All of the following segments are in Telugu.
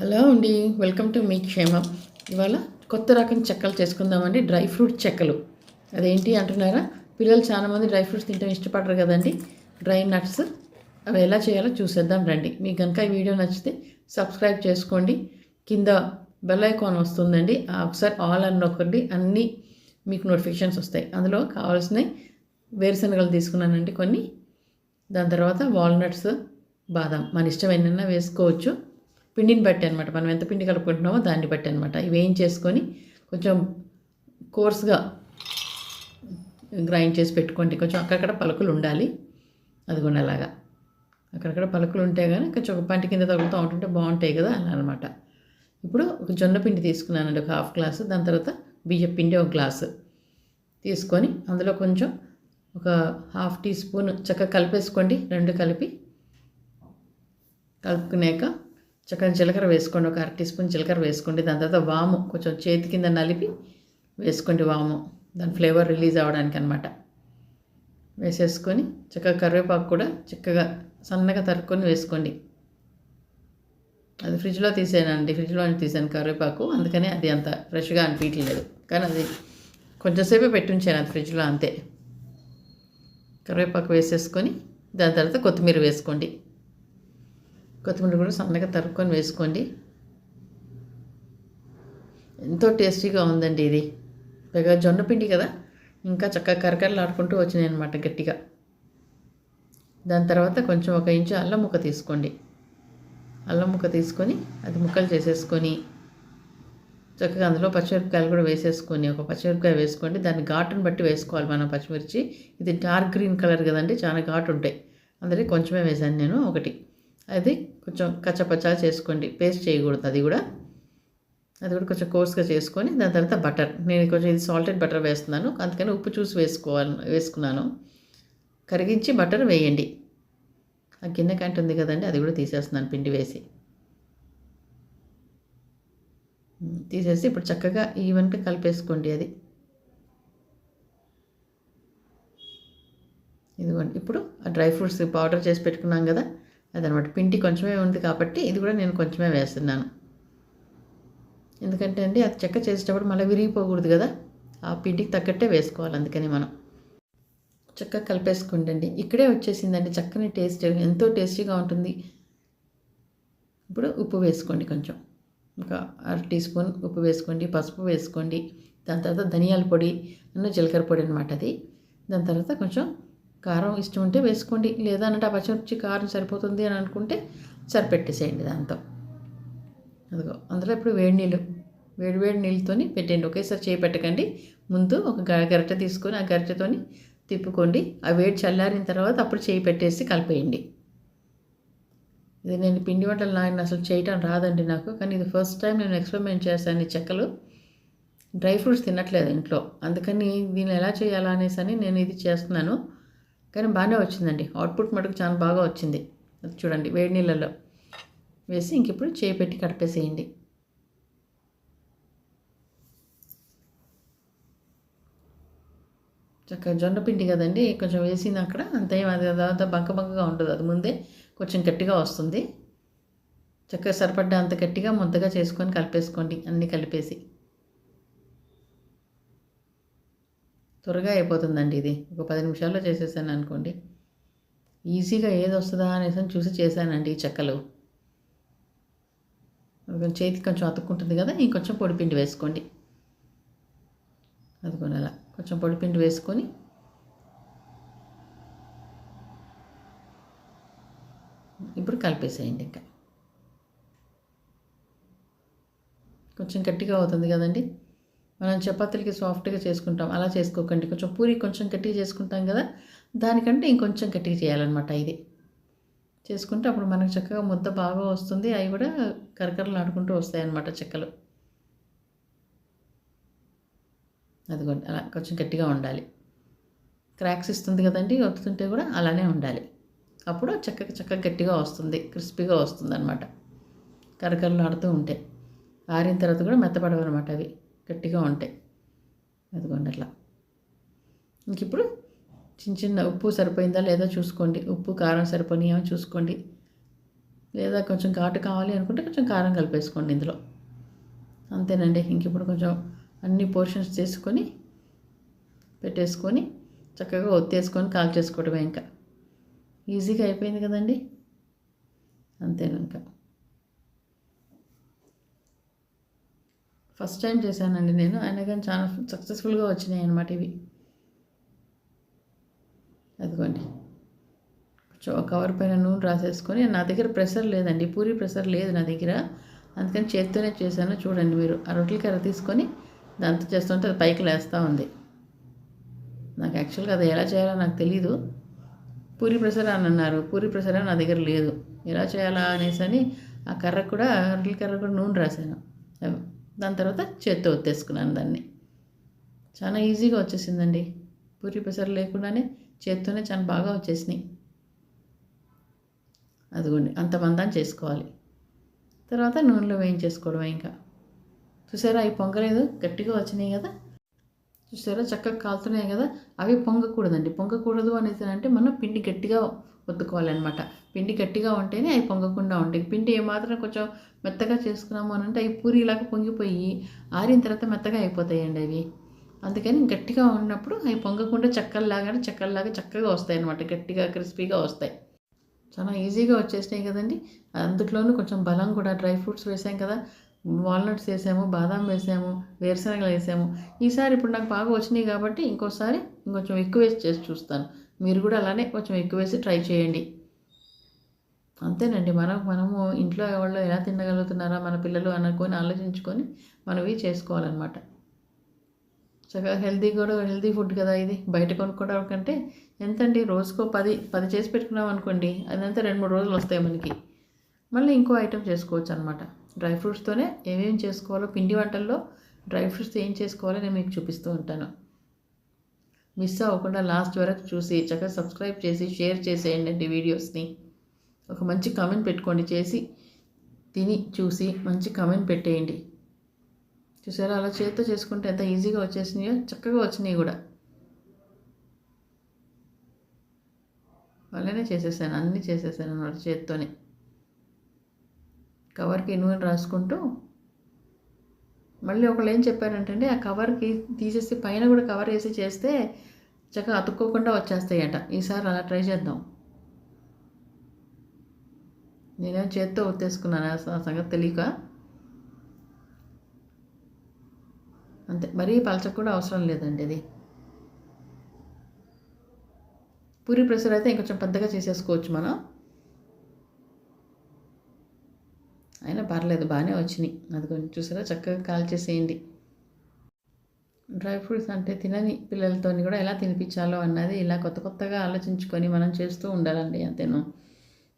హలో అండి వెల్కమ్ టు మీ క్షేమం. ఇవాళ కొత్త రకం చెక్కలు చేసుకుందామండి డ్రై ఫ్రూట్ చెక్కలు. అదేంటి అంటున్నారా? పిల్లలు చాలామంది డ్రై ఫ్రూట్స్ తింటాం ఇష్టపడరు కదండి. డ్రై నట్స్ అవి ఎలా చేయాలో చూసేద్దాం రండి. మీకు కనుక ఈ వీడియో నచ్చితే సబ్స్క్రైబ్ చేసుకోండి. కింద బెల్ ఐకాన్ వస్తుందండి. ఒకసారి ఆల్ అని ఒకటి అన్నీ మీకు నోటిఫికేషన్స్ వస్తాయి. అందులో కావాల్సినవి వేరుశనగలు తీసుకున్నానండి కొన్ని. దాని తర్వాత వాల్నట్స్ బాదం. మన ఇష్టం ఎన్నైనా వేసుకోవచ్చు. పిండిని బట్టి అనమాట మనం ఎంత పిండి కలుపుకుంటున్నామో దాన్ని బట్టి అనమాట ఇవి ఏం చేసుకొని కొంచెం కోర్స్గా గ్రైండ్ చేసి పెట్టుకోండి. కొంచెం అక్కడక్కడ పలుకులు ఉండాలి. అదిగోండి అలాగా. అక్కడక్కడ పలుకులు ఉంటే కానీ కొంచెం ఒక పంట కింద తగులుతూ ఉంటుంటే బాగుంటాయి కదా అలా అనమాట ఇప్పుడు ఒక జొన్న పిండి తీసుకున్నానండి ఒక హాఫ్ గ్లాసు. దాని తర్వాత బియ్య పిండి ఒక గ్లాసు తీసుకొని అందులో కొంచెం ఒక హాఫ్ టీ స్పూన్ చక్కగా కలిపేసుకోండి. రెండు కలిపి కలుపుకున్నాక చక్కగా జీలకర్ర వేసుకోండి ఒక అర టీ స్పూన్ జీలకర్ర వేసుకోండి. దాని తర్వాత వాము కొంచెం చేతి కింద నలిపి వేసుకోండి వాము. దాని ఫ్లేవర్ రిలీజ్ అవ్వడానికి అనమాట వేసేసుకొని చక్కగా కరివేపాకు కూడా చక్కగా సన్నగా తరుక్కొని వేసుకోండి. అది ఫ్రిడ్జ్లో తీసానండి ఫ్రిడ్జ్లో తీసాను కరివేపాకు. అందుకని అది అంత ఫ్రెష్గా అనిపించలేదు. కానీ అది కొంచెంసేపే పెట్టుంచాను అది ఫ్రిడ్జ్లో అంతే. కరివేపాకు వేసేసుకొని దాని తర్వాత కొత్తిమీర వేసుకోండి. కొత్తిమీర కూడా సన్నగా తరుక్కొని వేసుకోండి. ఎంతో టేస్టీగా ఉందండి ఇది. పైగా జొన్న పిండి కదా ఇంకా చక్కగా కరకరలు ఆడుకుంటూ వచ్చినాయి అనమాట గట్టిగా. దాని తర్వాత కొంచెం ఒక ఇంచు అల్లం ముక్క తీసుకోండి. అల్లం ముక్క తీసుకొని అది ముక్కలు చేసేసుకొని చక్కగా అందులో పచ్చిమిరపకాయలు కూడా వేసేసుకొని ఒక పచ్చిమిరపకాయ వేసుకోండి. దాన్ని ఘాటును బట్టి వేసుకోవాలి మనం పచ్చిమిర్చి. ఇది డార్క్ గ్రీన్ కలర్ కదండి చాలా ఘాటు ఉంటాయి. అందులో కొంచెమే వేసాను నేను ఒకటి. అది కొంచెం కచ్చపచ్చా చేసుకోండి. పేస్ట్ చేయకూడదు అది కూడా. అది కూడా కొంచెం కోర్స్గా చేసుకొని దాని తర్వాత బటర్. నేను కొంచెం ఇది సాల్టెడ్ బటర్ వేస్తున్నాను. అందుకని ఉప్పు చూసి వేసుకోవాలి వేసుకున్నాను. కరిగించి బటర్ వేయండి. ఆ గిన్నె కంట ఉంది కదండి అది కూడా తీసేస్తున్నాను పిండి వేసి. తీసేసి ఇప్పుడు చక్కగా ఈవెన్గా కలిపేసుకోండి అది. ఇదిగోండి ఇప్పుడు ఆ డ్రై ఫ్రూట్స్ పౌడర్ చేసి పెట్టుకున్నాం కదా. అదనమాట. పిండి కొంచెమే ఉంది కాబట్టి ఇది కూడా నేను కొంచెమే వేస్తున్నాను. ఎందుకంటే అండి అది చెక్క చేసేటప్పుడు మళ్ళీ విరిగిపోకూడదు కదా. ఆ పిండికి తగ్గట్టే వేసుకోవాలి అందుకని మనం. చక్కగా కలిపేసుకోండి ఇక్కడే వచ్చేసిందండి చక్కని టేస్ట్. ఎంతో టేస్టీగా ఉంటుంది. ఇప్పుడు ఉప్పు వేసుకోండి కొంచెం. ఒక అర టీ స్పూన్ ఉప్పు వేసుకోండి పసుపు వేసుకోండి. దాని తర్వాత ధనియాల పొడి అన్న జీలకర్ర పొడి అనమాట అది. దాని తర్వాత కొంచెం కారం ఇష్టం ఉంటే వేసుకోండి. లేదా ఆ పచ్చిమిర్చి కారం సరిపోతుంది అని అనుకుంటే సరిపెట్టేసేయండి దాంతో. అదిగో అందులో ఇప్పుడు వేడి నీళ్ళు వేడి వేడి నీళ్ళతోని పెట్టండి ఒకేసారి చేయి పెట్టకండి. ముందు ఒక గరిటె తీసుకొని ఆ గరిటెతోని తిప్పుకోండి. ఆ వేడి చల్లారిన తర్వాత అప్పుడు చేయి పెట్టేసి కలిపేయండి. ఇది నేను పిండి వంటలు నాయన అసలు చేయటం రాదండి నాకు. కానీ ఇది ఫస్ట్ టైం నేను ఎక్స్పెరిమెంట్ చేశాను ఈ చెక్కలు. డ్రై ఫ్రూట్స్ తినట్లేదు ఇంట్లో. అందుకని దీన్ని ఎలా చేయాలా అనేసి అని నేను ఇది చేస్తున్నాను. కానీ బాగానే వచ్చిందండి. అవుట్పుట్ మటుకు చాలా బాగా వచ్చింది. అది చూడండి వేడి నీళ్ళలో వేసి ఇంక ఇప్పుడు చేయి పెట్టి కడిపేసేయండి. చక్కగా జొన్న పిండి కదండి కొంచెం వేసిన అక్కడ అంతే అది తర్వాత బంక బంకగా ఉంటుంది అది ముందే కొంచెం గట్టిగా వస్తుంది. చక్కగా సరిపడ్డ అంత గట్టిగా ముద్దగా చేసుకొని కలిపేసుకోండి అన్నీ కలిపేసి. త్వరగా అయిపోతుందండి ఇది. ఒక పది నిమిషాల్లో చేసేసాను అనుకోండి. ఈజీగా ఏది వస్తుందా అనేసి చూసి చేశానండి ఈ చెక్కలు. చేతికి కొంచెం అతుక్కుంటుంది కదా ఇంకొంచెం పొడిపిండి వేసుకోండి. అదిగోని అలా కొంచెం పొడిపిండి వేసుకొని ఇప్పుడు కలిపేసేయండి ఇంకా. కొంచెం గట్టిగా అవుతుంది కదండి. మనం చపాతీలకి సాఫ్ట్గా చేసుకుంటాం. అలా చేసుకోకండి. కొంచెం పూరి కొంచెం గట్టిగా చేసుకుంటాం కదా దానికంటే ఇంకొంచెం గట్టిగా చేయాలన్నమాట ఇది. చేసుకుంటే అప్పుడు మనకు చక్కగా ముద్ద బాగా వస్తుంది. అవి కూడా కరకరలు ఆడుకుంటూ వస్తాయి అన్నమాట చెక్కలు. అదిగోండి అలా కొంచెం గట్టిగా ఉండాలి. క్రాక్స్ ఇస్తుంది కదండి ఒత్తుతుంటే కూడా అలానే ఉండాలి. అప్పుడు చక్కగా చక్కగా గట్టిగా వస్తుంది క్రిస్పీగా వస్తుంది అనమాట కరకరలు ఆడుతూ ఉంటే. ఆరిన తర్వాత కూడా మెత్తపడవన్నమాట అవి. గట్టిగా ఉంటాయి. అదిగోండి అట్లా. ఇంక ఇప్పుడు చిన్న చిన్న ఉప్పు సరిపోయిందా లేదా చూసుకోండి. ఉప్పు కారం సరిపోయినాయో చూసుకోండి. లేదా కొంచెం ఘాటు కావాలి అనుకుంటే కొంచెం కారం కలిపేసుకోండి ఇందులో. అంతేనండి. ఇంక ఇప్పుడు కొంచెం అన్ని పోర్షన్స్ చేసుకొని పెట్టేసుకొని చక్కగా ఒత్తేసుకొని కాల్ చేసుకోవడమే ఇంకా. ఈజీగా అయిపోయింది కదండి. అంతేను ఇంకా. ఫస్ట్ టైం చేశానండి నేను. అయినా కానీ చాలా సక్సెస్ఫుల్గా వచ్చినాయి అనమాట ఇవి. అదిగోండి. కొంచెం కవర్ పైన నూనె రాసేసుకొని నా దగ్గర ప్రెషర్ లేదండి. పూరి ప్రెషర్ లేదు నా దగ్గర. అందుకని చేత్తోనే చేశాను. చూడండి మీరు. ఆ రొట్టెల కర్ర తీసుకొని దాంతో చేస్తుంటే అది పైకి లేస్తూ ఉంది. నాకు యాక్చువల్గా అది ఎలా చేయాలో నాకు తెలీదు. పూరి ప్రెషర్ అని అన్నారు. పూరి ప్రెషర్ నా దగ్గర లేదు. ఎలా చేయాలా అనేసి అని ఆ కర్ర కూడా రొట్టెల కర్ర కూడా నూనె రాశాను. దాని తర్వాత చేత్తో ఒత్తేసుకున్నాను దాన్ని. చాలా ఈజీగా వచ్చేసిందండి. పూరి పెసరు లేకుండానే చేత్తోనే చాలా బాగా వచ్చేసినాయి. అదిగోండి అంత మందాన్ని చేసుకోవాలి. తర్వాత నూనెలో వేయించేసుకోవడమే ఇంకా. చూసారా అవి పొంగలేదు గట్టిగా వచ్చినాయి కదా? చూసారా చక్కగా కాలుతున్నాయి కదా? అవి పొంగకూడదండి. పొంగకూడదు అనేసి అంటే మనం పిండి గట్టిగా ఒత్తుకోవాలన్నమాట. పిండి గట్టిగా ఉంటేనే అవి పొంగకుండా ఉంటాయి పిండి ఏమాత్రం కొంచెం మెత్తగా చేసుకున్నాము అని అంటే అవి పూరిలాగా పొంగిపోయి ఆరిన తర్వాత మెత్తగా అయిపోతాయండి అవి. అందుకని గట్టిగా ఉన్నప్పుడు అవి పొంగకుండా చెక్కల్లాగా చెక్కల్లాగా చక్కగా వస్తాయి అనమాట గట్టిగా క్రిస్పీగా వస్తాయి. చాలా ఈజీగా వచ్చేసినాయి కదండి. అందులోనూ కొంచెం బలం కూడా. డ్రై ఫ్రూట్స్ వేసాం కదా. వాల్నట్స్ వేసాము బాదాం వేసాము వేరుశనగలు వేసాము. ఈసారి ఇప్పుడు నాకు బాగా వచ్చినాయి కాబట్టి ఇంకోసారి ఇంకొంచెం ఎక్కువ వేసి చేసి చూస్తాను. మీరు కూడా అలానే కొంచెం ఎక్కువ వేసి ట్రై చేయండి. అంతేనండి. మనం మనము ఇంట్లో వాళ్ళు ఎలా తినగలుగుతున్నారా మన పిల్లలు అనుకొని ఆలోచించుకొని మనవి చేసుకోవాలన్నమాట. చక్కగా హెల్తీ కూడా హెల్తీ ఫుడ్ కదా ఇది. బయట కొనుక్కోవడం కంటే ఎంతండి? రోజుకో పది పది చేసి పెట్టుకున్నాం అనుకోండి అదంతా రెండు మూడు రోజులు వస్తాయి మనకి. మళ్ళీ ఇంకో ఐటెం చేసుకోవచ్చు అనమాట డ్రై ఫ్రూట్స్తోనే ఏమేమి చేసుకోవాలో పిండి వంటల్లో డ్రై ఫ్రూట్స్ ఏం చేసుకోవాలో నేను మీకు చూపిస్తూ ఉంటాను. మిస్ అవ్వకుండా లాస్ట్ వరకు చూసి చక్కగా సబ్స్క్రైబ్ చేసి షేర్ చేసేయండి వీడియోస్ని. ఒక మంచి కామెంట్ పెట్టుకోండి చేసి తిని చూసి మంచి కామెంట్ పెట్టేయండి. చూసారా? అలా చేతితో చేసుకుంటే ఎంత ఈజీగా వచ్చేసినాయో చక్కగా వచ్చినాయి కూడా. అలానే చేసేసాను అన్నీ చేసేసాను అన్నమాట చేత్తోనే. కవర్కి నూనె రాసుకుంటూ మళ్ళీ ఒకళ్ళు ఏం చెప్పారంటే ఆ కవర్కి తీసేసి పైన కూడా కవర్ వేసి చేస్తే చక్కగా అతుక్కోకుండా వచ్చేస్తాయట. ఈసారి అలా ట్రై చేద్దాం. నేనేం చేత్తో ఒత్తేసుకున్నాను ఆ సంగతి తెలియక. అంతే మరీ పలచక కూడా అవసరం లేదండి అది. పూరి ప్రెషర్ అయితే ఇంకొంచెం పెద్దగా చేసేసుకోవచ్చు మనం. అయినా పర్లేదు బాగానే వచ్చినాయి. అది కొంచెం చూసారా? చక్కగా కాల్ చేసేయండి. డ్రై ఫ్రూట్స్ అంటే తినని పిల్లలతో కూడా ఎలా తినిపించాలో అన్నది ఇలా కొత్త కొత్తగా ఆలోచించుకొని మనం చేస్తూ ఉండాలండి అంతేను?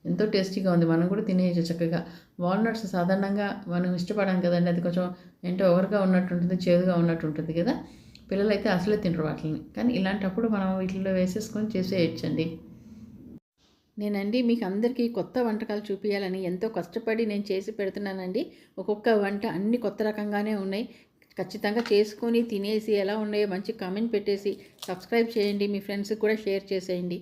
ఎంతో టేస్టీగా ఉంది. మనం కూడా తినేయచ్చు చక్కగా. వాల్నట్స్ సాధారణంగా మనం ఇష్టపడాం కదండి అది కొంచెం ఏంటో ఓవర్గా ఉన్నట్టు ఉంటుంది చేదుగా ఉన్నట్టు ఉంటుంది కదా? పిల్లలైతే అసలే తింటారు వాటిని కానీ ఇలాంటప్పుడు మనం వీటిలో వేసేసుకొని చేసేయచ్చండి. నేనండి మీకు అందరికీ కొత్త వంటకాలు చూపించాలని ఎంతో కష్టపడి నేను చేసి పెడుతున్నానండి. ఒక్కొక్క వంట అన్ని కొత్త రకంగానే ఉన్నాయి. ఖచ్చితంగా చేసుకొని తినేసి ఎలా ఉన్నాయో మంచి కామెంట్ పెట్టేసి సబ్స్క్రైబ్ చేయండి. మీ ఫ్రెండ్స్కి కూడా షేర్ చేసేయండి.